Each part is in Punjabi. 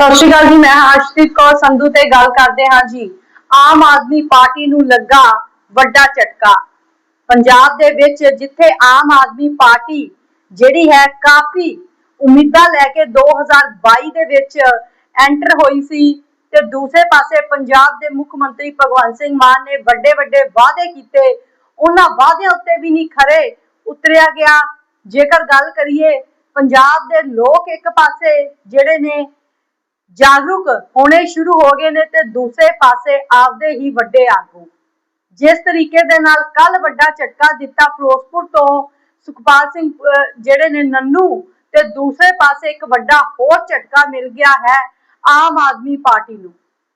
ਸਤਿ ਸ਼੍ਰੀ ਅਕਾਲ ਜੀ, ਮੈਂ ਹਰਸ਼ਦੀਪ ਕੌਰ ਸੰਧੂ ਤੇ ਗੱਲ ਕਰਦੇ ਹਾਂ ਜੀ। ਆਮ ਆਦਮੀ ਪਾਰਟੀ ਨੂੰ ਲੱਗਾ ਵੱਡਾ ਝਟਕਾ। ਪੰਜਾਬ ਦੇ ਵਿੱਚ ਜਿੱਥੇ ਆਮ ਆਦਮੀ ਪਾਰਟੀ ਜਿਹੜੀ ਹੈ ਕਾਫੀ ਉਮੀਦਾਂ ਲੈ ਕੇ 2022 ਦੇ ਵਿੱਚ ਐਂਟਰ ਹੋਈ ਸੀ ਤੇ ਦੂਸਰੇ ਪਾਸੇ ਪੰਜਾਬ ਦੇ ਮੁੱਖ ਮੰਤਰੀ ਭਗਵੰਤ ਸਿੰਘ ਮਾਨ ਨੇ ਵੱਡੇ ਵੱਡੇ ਵਾਅਦੇ ਕੀਤੇ। ਉਹਨਾਂ ਵਾਅਦਿਆਂ ਉੱਤੇ ਵੀ ਨਹੀਂ ਖਰੇ ਉਤਰਿਆ ਗਿਆ। ਜੇਕਰ ਗੱਲ ਕਰੀਏ, ਪੰਜਾਬ ਦੇ ਲੋਕ ਇੱਕ ਪਾਸੇ ਜਿਹੜੇ ਨੇ ਜਾਗਰੂਕ ਹੋਣੇ ਸ਼ੁਰੂ ਹੋ ਗਏ ਨੇ ਤੇ ਦੂਸਰੇ ਪਾਸੇ ਆਪਦੇ ਹੀ ਵੱਡੇ ਆਗੂ। ਜਿਸ ਤਰੀਕੇ ਦੇ ਨਾਲ ਕੱਲ ਵੱਡਾ ਝਟਕਾ ਦਿੱਤਾ ਫਿਰੋਜ਼ਪੁਰ ਤੋਂ ਸੁਖਪਾਲ ਸਿੰਘ ਜਿਹੜੇ ਨੇ ਨੰਨੂ ਤੇ ਦੂਸਰੇ ਪਾਸੇ ਇੱਕ ਵੱਡਾ ਹੋਰ ਝਟਕਾ ਮਿਲ ਗਿਆ ਹੈ ਆਮ ਆਦਮੀ ਪਾਰਟੀ ਨੂੰ।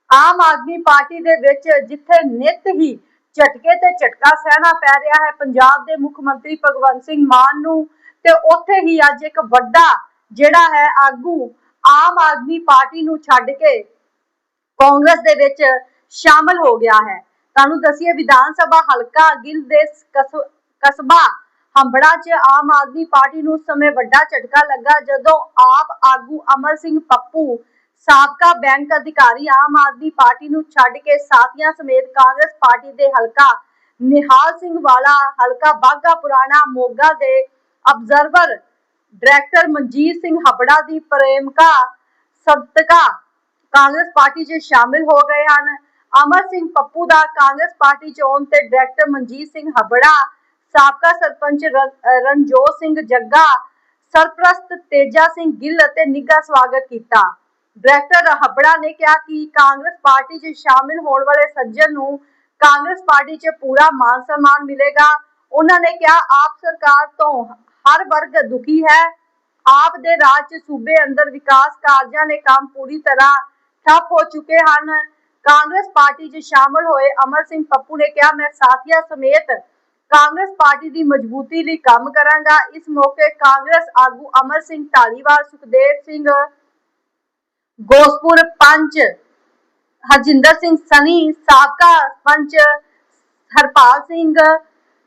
ਆਮ ਆਦਮੀ ਪਾਰਟੀ ਦੇ ਵਿੱਚ ਜਿੱਥੇ ਨਿਤ ਹੀ ਝਟਕੇ ਤੇ ਝਟਕਾ ਸਹਿਣਾ ਪੈ ਰਿਹਾ ਹੈ, ਪੰਜਾਬ ਦੇ ਮੁੱਖ ਮੰਤਰੀ ਭਗਵੰਤ ਸਿੰਘ ਮਾਨ ਨੂੰ ਤੇ ਉੱਥੇ ਹੀ ਅੱਜ ਇੱਕ ਵੱਡਾ ਜਿਹੜਾ ਹੈ ਆਗੂ ਆਮ ਆਦਮੀ ਪਾਰਟੀ ਨੂੰ ਛੱਡ ਕੇ ਕਾਂਗਰਸ ਦੇ ਵਿੱਚ ਸ਼ਾਮਲ ਹੋ ਗਿਆ ਹੈ। ਤੁਹਾਨੂੰ ਦੱਸੀਏ ਵਿਧਾਨ ਸਭਾ ਹਲਕਾ ਗਿੱਲ ਦੇ ਕਸਬਾ ਹੰਬੜਾ 'ਚ ਆਮ ਆਦਮੀ ਪਾਰਟੀ ਨੂੰ ਸਮੇਂ ਵੱਡਾ ਝਟਕਾ ਲੱਗਾ ਜਦੋਂ ਆਪ ਆਗੂ ਅਮਰ ਸਿੰਘ ਪੱਪੂ, ਸਾਬਕਾ ਬੈਂਕ ਅਧਿਕਾਰੀ ਆਮ ਆਦਮੀ ਪਾਰਟੀ ਨੂੰ ਛੱਡ ਕੇ ਸਾਥੀਆਂ ਸਮੇਤ ਕਾਂਗਰਸ ਪਾਰਟੀ ਦੇ ਹਲਕਾ ਨਿਹਾਲ ਸਿੰਘ ਵਾਲਾ, ਹਲਕਾ ਬਾਗਾ ਪੁਰਾਣਾ ਮੋਗਾ ਦੇ ਅਬਜ਼ਰਵਰ ਡਾਇਰੈਕਟਰ ਮਨਜੀਤ ਸਿੰਘ ਹਬੜਾ ਦੀ ਪ੍ਰੇਮਕਾ ਸਦਕਾ ਕਾਂਗਰਸ ਪਾਰਟੀ 'ਚ ਸ਼ਾਮਿਲ ਹੋ ਗਏ ਹਨ। ਅਮਰ ਸਿੰਘ ਪੱਪੂ ਦਾ ਕਾਂਗਰਸ ਪਾਰਟੀ 'ਚ ਆਉਣ ਤੇ ਡਾਇਰੈਕਟਰ ਮਨਜੀਤ ਸਿੰਘ ਹਬੜਾ, ਸਾਬਕਾ ਸਰਪੰਚ ਰਣਜੋਤ ਸਿੰਘ ਜੱਗਾ, ਸਰਪ੍ਰਸਤ ਤੇਜਾ ਸਿੰਘ ਗਿੱਲ ਅਤੇ ਨਿੱਘਾ ਸਵਾਗਤ ਕੀਤਾ। ਡਾਇਰੈਕਟਰ ਹਬੜਾ ਨੇ ਕਿਹਾ ਕਿ ਕਾਂਗਰਸ ਪਾਰਟੀ 'ਚ ਸ਼ਾਮਿਲ ਹੋਣ ਵਾਲੇ ਸੱਜਣ ਨੂੰ ਕਾਂਗਰਸ ਪਾਰਟੀ 'ਚ ਪੂਰਾ ਮਾਨ ਸਨਮਾਨ ਮਿਲੇਗਾ। ਉਹਨਾਂ ਨੇ ਕਿਹਾ, ਆਪ ਸਰਕਾਰ ਤੋਂ ਹਰ ਵਰਗ ਦੁਖੀ ਹੈ। ਆਪ ਦੇ ਰਾਜ 'ਚ ਸੂਬੇ ਅੰਦਰ ਵਿਕਾਸ ਕਾਰਜਾਂ ਦੇ ਕੰਮ ਪੂਰੀ ਤਰ੍ਹਾਂ ਠੱਪ ਹੋ ਚੁੱਕੇ ਹਨ। ਕਾਂਗਰਸ ਪਾਰਟੀ 'ਚ ਸ਼ਾਮਲ ਹੋਏ ਅਮਰ ਸਿੰਘ ਪੱਪੂ ਨੇ ਕਿਹਾ, ਮੈਂ ਸਾਥੀਆਂ ਸਮੇਤ ਕਾਂਗਰਸ ਪਾਰਟੀ ਦੀ ਮਜ਼ਬੂਤੀ ਲਈ ਕੰਮ ਕਰਾਂਗਾ। ਇਸ ਮੌਕੇ ਕਾਂਗਰਸ ਆਗੂ ਅਮਰ ਸਿੰਘ ਢਾਲੀਵਾਲ, ਸੁਖਦੇਵ ਸਿੰਘ ਗੋਸਪੁਰ ਪੰਚ, ਹਰਜਿੰਦਰ ਸਿੰਘ ਸਨੀ, ਸਾਬਕਾ ਪੰਚ ਹਰਪਾਲ ਸਿੰਘ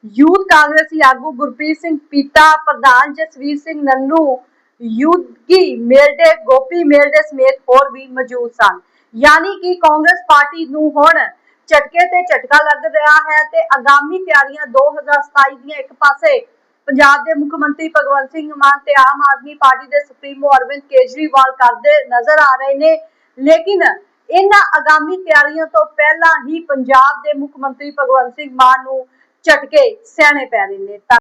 ਯੂਥ ਕਾਂਗਰਸੀ ਆਗੂ ਗੁਰਪ੍ਰੀਤ ਸਿੰਘ ਪੀਤਾ ਪ੍ਰਧਾਨ ਜਸਵੀਰ ਸਿੰਘ ਨੰਨੂ, ਯੂਥਗੀ ਮੇਲਡੇ ਗੋਪੀ ਮੇਲਡੇ ਸਮੇਤ ਹੋਰ ਵੀ ਮੌਜੂਦ ਸਨ। ਯਾਨੀ ਕਿ ਕਾਂਗਰਸ ਪਾਰਟੀ ਨੂੰ ਹੁਣ ਝਟਕੇ ਤੇ ਝਟਕਾ ਲੱਗ ਰਿਹਾ ਹੈ ਤੇ ਆਗਾਮੀ ਤਿਆਰੀਆਂ 2027 ਦੀਆਂ ਇੱਕ ਪਾਸੇ ਪੰਜਾਬ ਦੇ ਮੁੱਖ ਮੰਤਰੀ ਭਗਵੰਤ ਸਿੰਘ ਮਾਨ ਤੇ ਆਮ ਆਦਮੀ ਪਾਰਟੀ ਦੇ ਸੁਪਰੀਮੋ ਅਰਵਿੰਦ ਕੇਜਰੀਵਾਲ ਕਰਦੇ ਨਜ਼ਰ ਆ ਰਹੇ ਨੇ। ਲੇਕਿਨ ਇਹਨਾਂ ਆਗਾਮੀ ਤਿਆਰੀਆਂ ਤੋਂ ਪਹਿਲਾਂ ਹੀ ਪੰਜਾਬ ਦੇ ਮੁੱਖ ਮੰਤਰੀ ਭਗਵੰਤ ਸਿੰਘ ਮਾਨ ਨੂੰ ਝਟਕੇ ਸਹਿਣੇ ਪੈ ਰਹੇ ਨੇ